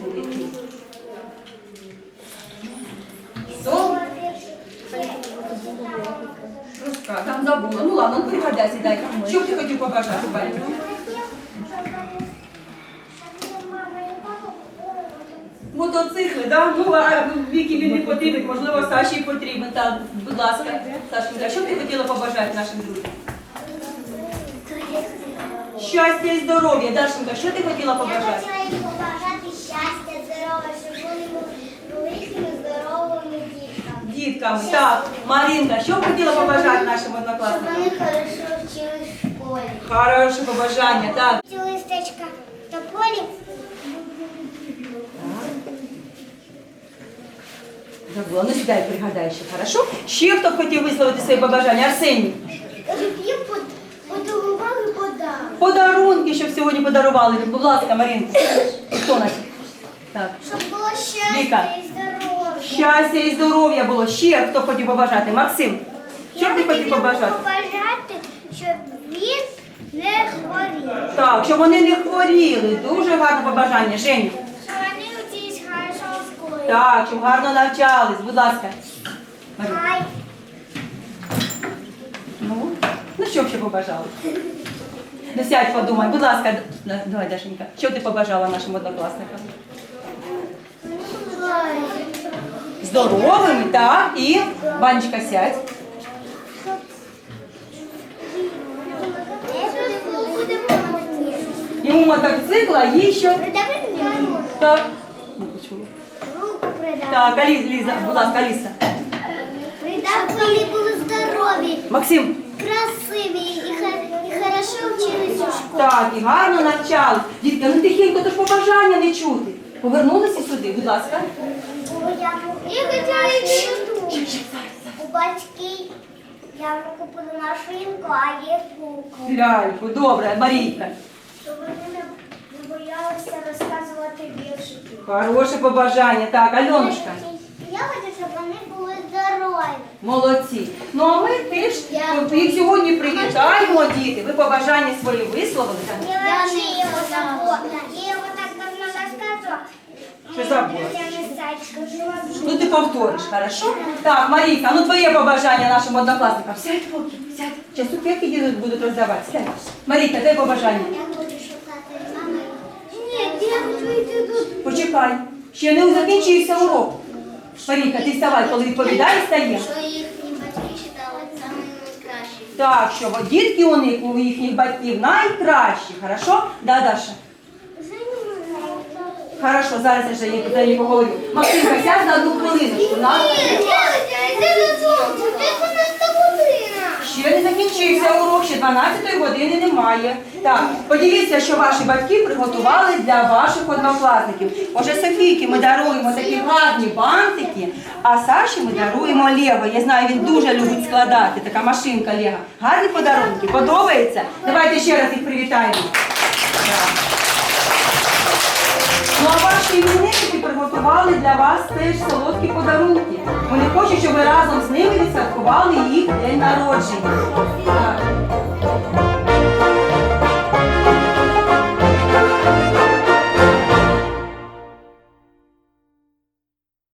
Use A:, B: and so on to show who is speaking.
A: вони були тут. Сом? Розказ. Там забула. Ну ладно, ну, пригода сідай. Що б ти хотів побажати, Валю? Мотоцикли, да? ну а віки він не потрібен, можливо, Саші потрібен. Так, будь ласка, Сашенька, що б ти хотіла побажати нашим друзям? Щастя і здоров'я, Дашенька, що ти хотіла побажати?
B: Дітками,
A: так. Маринка, що б хотіла побажати нашим
B: Щоб
A: однокласникам?
B: вони хорошо вчились в школі.
A: Хороше побажання, так.
B: Ці листечка тополі
A: Забула, ну сідай, пригадай ще, хорошо? Ще хто б хотів висловити свої побажання? Арсеній.
B: їм подарували подарунок.
A: Подарунки, щоб сьогодні подарували. Будь ласка, Маринка. Хто нас? Так.
B: Щоб було щастя
A: Віка.
B: і здоров'я.
A: Щастя і здоров'я було. Ще хто хотів побажати? Максим. Що б ти хотів побажати?
B: побажати, щоб він не хворів.
A: Так, щоб вони не хворіли. Дуже гарне побажання. Женя.
B: Щоб вони вчились хорошо в школі.
A: Так, щоб гарно навчались. Будь ласка.
B: Хай
A: Ну, ну що б ще побажали? Ну сядь, подумай, будь ласка, Да, давай, Дашенька, що ти побажала нашим однокласникам? Здоровими, так, і Ванечка сядь. Йому мотоцикла, їй що? Так. Так, Аліса, Ліза, будь ласка, Аліса.
B: Придав, коли були здорові,
A: Максим,
B: красиві і, і хорошо вчились у школі.
A: так, і гарно навчали. Дітки, ну тихенько, то ж побажання не чути. Повернулися сюди, будь ласка.
B: Я хотіла їх У батьків я купила машинку, а є куклу.
A: Ляльку, добре, Марійка.
B: Щоб вони не, не боялися розказувати віршики.
A: Хороше побажання. Так, Альонушка.
B: Я хочу, щоб вони були здорові.
A: Молодці. Ну а ми теж їх сьогодні привітаємо, діти. Ви побажання свої висловили.
B: Я его забыла. Я
A: Що забула? Ну ти повториш, хорошо? Так, Марійка, ну твоє побажання нашим однокласникам. Сядь, поки, сядь. Зараз цукерки діти будуть роздавати. Сядь. Марійка, твоє побажання. Почекай. Ще не закінчився урок. Марійка, ти вставай, коли відповідаєш, стає. Так, що дітки у них, у їхніх батьків найкращі, хорошо? Да, Даша? Хорошо, зараз я ще за неї поговорю. Максимка, сядь на одну хвилиночку. На... Ще не закінчився урок, ще 12 години немає. Так, подивіться, що ваші батьки приготували для ваших однокласників. Може, Софійки ми даруємо такі гарні бантики, а Саші ми даруємо Лего. Я знаю, він дуже любить складати, така машинка Лего. Гарні подарунки, подобається? Давайте ще раз їх привітаємо. Так. Ну а ваші іменинники приготували для вас теж солодкі подарунки. Вони хочуть, щоб ви разом з ними відсвяткували їх день народження.